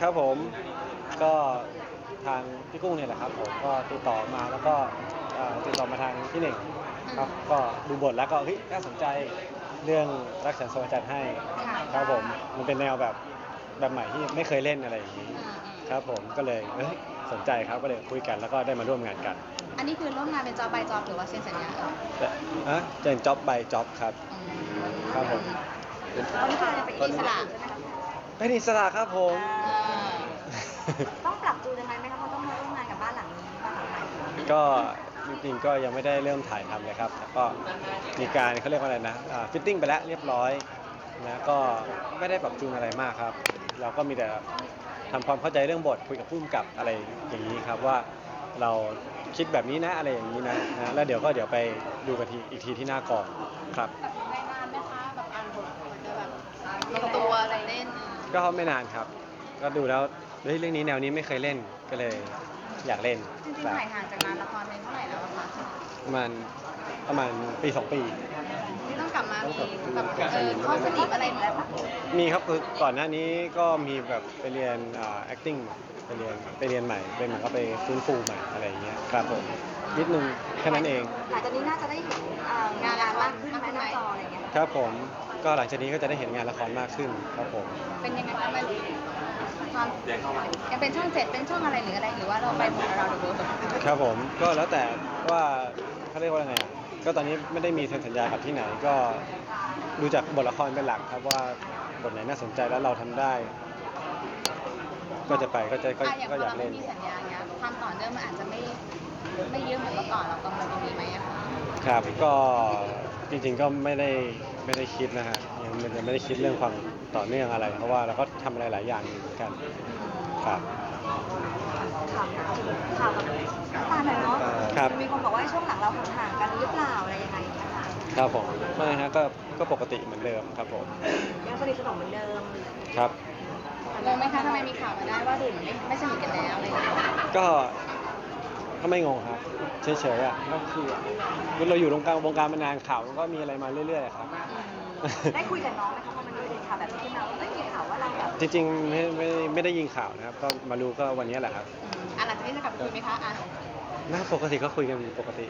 ครับผมก็ทางพี่กุ้งเนี่ยแหละครับผมก็ติดต่อมาแล้วก็เอ่อติดต่อมาทางพี่หนึ่งครับก็ดูบทแล้วก็เฮ้ยน่าสนใจเรื่องรักฉันสวัสดิ์ให้ค่ะครับผมมันเป็นแนวแบบแบบใหม่ที่ไม่เคยเล่นอะไรอย่างนี้อืมอืมครับผมก็เลยเอ้ยสนใจครับก็เลยคุยกันแล้วก็ได้มาร่วมงานกันอันนี้คือร่วมงานเป็นจอบใบจอบหรือว่าเซ็นสัญญาเอ่ยแต่อะจะเป็นจ็อบใบจ็อบครับ ครับผมตอนนี้คือเป็นอิสระ เป็นอิสระครับผมอ่าต้องปรับจูนยังไงไหมคะเพราะต้องมาร่วมงานกับบ้านหลังนี้บ้านหลังใหม่ก็จริงๆก็ยังไม่ได้เริ่มถ่ายทำเลยครับแต่ก็มีการเขาเรียกว่าอะไรนะฟิตติ้งไปแล้วเรียบร้อยนะก็ไม่ได้ปรับจูนอะไรมากครับ เราก็มีแต่ทำความเข้าใจเรื่องบทคุยกับผู้กำกับอะไรอย่างนี้ครับว่าเราคิดแบบนี้นะอะไรอย่างนี้นะนะแล้วเดี๋ยวก็เดี๋ยวไปดูกันทีอีกทีที่หน้ากองครับ แบบในนานไหมคะแบบอ่านบทมันจะแบบลงตัวอะไรเล่น ก็ไม่นานครับ ก็ดูแล้วเฮ้ยเรื่องนี้แนวนี้ไม่เคยเล่นก็เลยอยากเล่นจริงแบๆบถ่ายห่างจากงานละครเป็นเท่าไหร่แล้วอะคะประมาณประมาณปีสองปี ที่ต้องกลับมามีแบบเออข้อสนิทอะไรแล้วปะมีครับคือก่อนหน้านี้ก็มีแบบไปเรียนอ่า acting ไปเรียนไปเรียนใหม่ไปเหมือนก็ไปฟื้นฟูใหม่อะไรอย่างเงี้ยครับผมนิดนึงแค่นั้นเอง หลังจากนี้น่าจะได้เห็นอ่างานมากขึ้นไหมหน้าจออะไรอย่างเงี้ยครับผม ก็หลังจากนี้ก็จะได้เห็นงานละครมากขึ้นครับผม เป็นยังไงคะมันความยังเป็นช่องเจ็ดเป็นช่องอะไรหรืออะไรหรือว่าเราไปหมดเราหรือครับผมก็แล้วแต่ว่าเขาเรียกว่าไงอะก็ตอนนี้ไม่ได้มีเซ็นสัญญากับที่ไหนก็ดูจากบทละครเป็นหลักครับว่าบทไหนน่าสนใจแล้วเราทำได้ ก็จะไปก็จะก็อะอย่างพก็ออยาเรากไม่เล่น มีสัญญาเนี้ยความต่อเนื่องมันอาจจะไม่ไม่เยอะเหมือนเมื่อก่อนเรากังวลตรงนี้ไหมอะคะ ครับก็จริงๆก็ไม่ได้ ไม่ได้คิดนะฮะยังยังไม่ได้คิดเรื่องความต่อเนื่องอะไร เพราะว่าเราก็ทำอะไรหลายอย่างอยู่เหมือนกันครับข่าวข่าวกับน้ำตาลหน่อยเนาะครับมีคนบอกว่าช่วงหลังเราห่างๆกันหรือเปล่าอะไรยังไงนะคะครับผมไม่ฮะก็ก็ปกติเหมือนเดิมครับผมยังสนิทสนมเหมือนเดิมครับงงไหมคะทำไมมีข่าวมาได้ว่าดูเหมือนไม่ไม่สนิทกันแล้วอะไรอย่างเงี้ยก็ ก็ไม่งงครับ เฉยๆอะก็คือเราอยู่วงการวงการมานานข่าวมันก็มีอะไรมาเรื่อยๆครับ ได้คุยกับน้องไหมคะพอมันมีข่าวแบบนี้ขึ้นมาว่าเอ้ยมีข่าว จริงๆไม่ไม่ไม่ได้ยินข่าวนะครับ ก็มารู้ก็วันนี้แหละครับ อะหลังจากนี้จะกลับไปคุยไหมคะอะน่าปกติก็คุยกันปกติ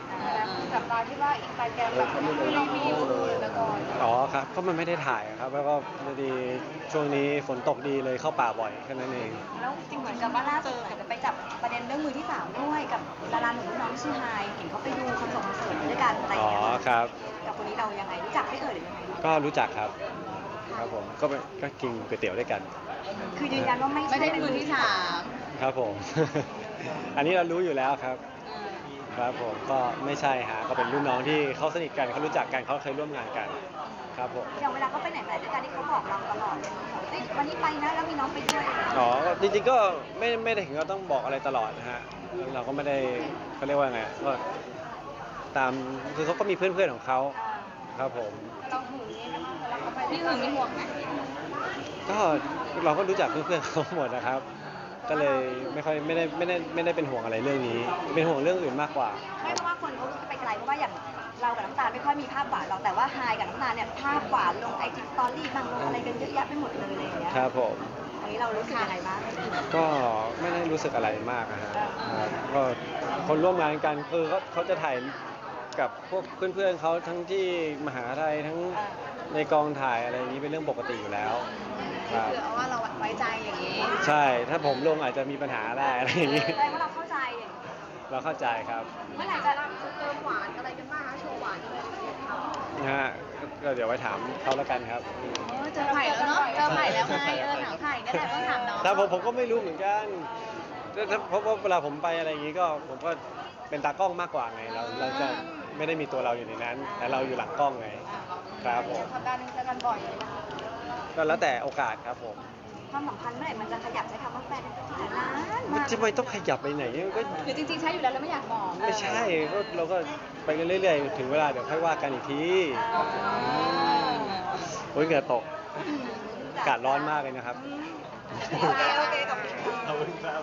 กับตอนที่ว่าอินสตาแกรมแบบรีวิวแล้วก็อ๋อครับ ก็มันไม่ได้ถ่ายครับ แล้วก็พอดีช่วงนี้ฝนตกดีเลยเข้าป่าบ่อยแค่นั้นเอง แล้วจริงเหมือนกับว่าล่าสุดเหมือนกับไปจับประเด็นเรื่องมือที่สามด้วยกับดาราหนุ่มรุ่นน้องชื่อไฮเห็นเขาไปดูคอนเสิร์ตคอนเสิร์ตด้วยกันอะไรออ๋อย่างเงี้ยครับ กับคนนี้เรายังไงรู้จักไม่เอ่ยหรือยังไงก็รู้จักครับ ครับผมก็ไปก็กินก๋วยเตี๋ยวด้วยกันคือยืนยันว่าไม่ไม่ใช่ได้มือที่สามครับผม อันนี้เรารู้อยู่แล้วครับ ครับผมก็ไม่ใช่ฮะก็เป็นรุ่นน้องที่เขาสนิทกันเขารู้จักกันเขาเคยร่วมงานกัน ครับผมอย่างเวลาเขาไปไหนมาไหนด้วยกันที่เขาบอกเราตลอดเลยเฮ้ยวันนี้ไปนะแล้วมีน้องไปด้วยอ๋อจริงๆก็ไม่ไม่ได้ถึงก็ต้องบอกอะไรตลอดนะฮะเราก็ไม่ได้เขาเรียกว่าไงก็ตามคือเขาก็มีเพื่อนๆของเขาอ่าครับผม เราหึงนี่นะคะเวลาเขา ไปนี่หึงมีห่วงไหมก็เราก็รู้จักเพื่อนๆเขาหมดนะครับ ก็เลยไม่ค่อยไม่ได้ไม่ได้ไม่ได้เป็นห่วงอะไรเรื่องนี้ เป็นห่วงเรื่องอื่นมากกว่า ไม่เพราะว่าคนเขาไปไกลเพราะว่าอย่างเรากับน้ำตาลไม่ค่อยมีภาพหวานเราแต่ว่าไฮกับน้ำตาลเนี่ยภาพหวานลงไอจีสตอรี่บางลงอะไรกันเยอะแยะไปหมดเลยอะไรอย่างเงี้ยครับผม อันนี้เรารู้สึกยังไงบ้างก็ไม่ได้รู้สึกอะไรมากนะฮะครับก็คนร่วมงานกันคือเขาเขาจะถ่าย กับพวกเพื่อนๆเขาทั้งที่มหาลัยทั้งในกองถ่ายอะไรอย่างนี้เป็นเรื่องปกติอยู่แล้วครับ คือเอาว่าเราไว้ใจอย่างนี้ใช่ถ้าผมลงอาจจะมีปัญหาได้อะไรอย่างนี้ แสดงว่าเราเข้าใจอย่างเราเข้าใจครับเมื่อไหร่จะเติมหวานอะไรกันบ้างคะโชว์หวานอะไรนะฮะก็เดี๋ยวไว้ถามเขาแล้วกันครับเจอไผ่แล้วเนาะเจอไผ่แล้วไงเออถามไผ่นั่นแหละต้องถามน้อง แต่ผมผมก็ไม่รู้เหมือนกันถ้าถ้าเพราะว่าเวลาผมไปอะไรอย่างนี้ก็ผมก็เป็นตากล้องมากกว่าไงเราเราจะ ไม่ได้มีตัวเราอยู่ในนั้น แต่เราอยู่หลังกล้องไง ครับผม สัปดาห์หนึงเจอกันบ่อยเลยนะคะก็แล้วแต่โอกาสครับผมความสัมพันธ์เมื่อไหร่มันจะขยับใช้คำว่าแฟนกันแต่นานมันมากจะไม่ต้องขยับไปไหนมันก็หรือจริงๆใช้อยู่แล้วแล้วไม่อยากบอกไม่ใช่ก็เราก็ไปกันเรื่อยๆ ถึงเวลาเดี๋ยวค่อยว่ากันอีกทีโอ้ยเหงื่อตกอากาศร้อนมากเลยนะครับ โอเคโอเคขอบคุณค่ะ ขอบคุณครับ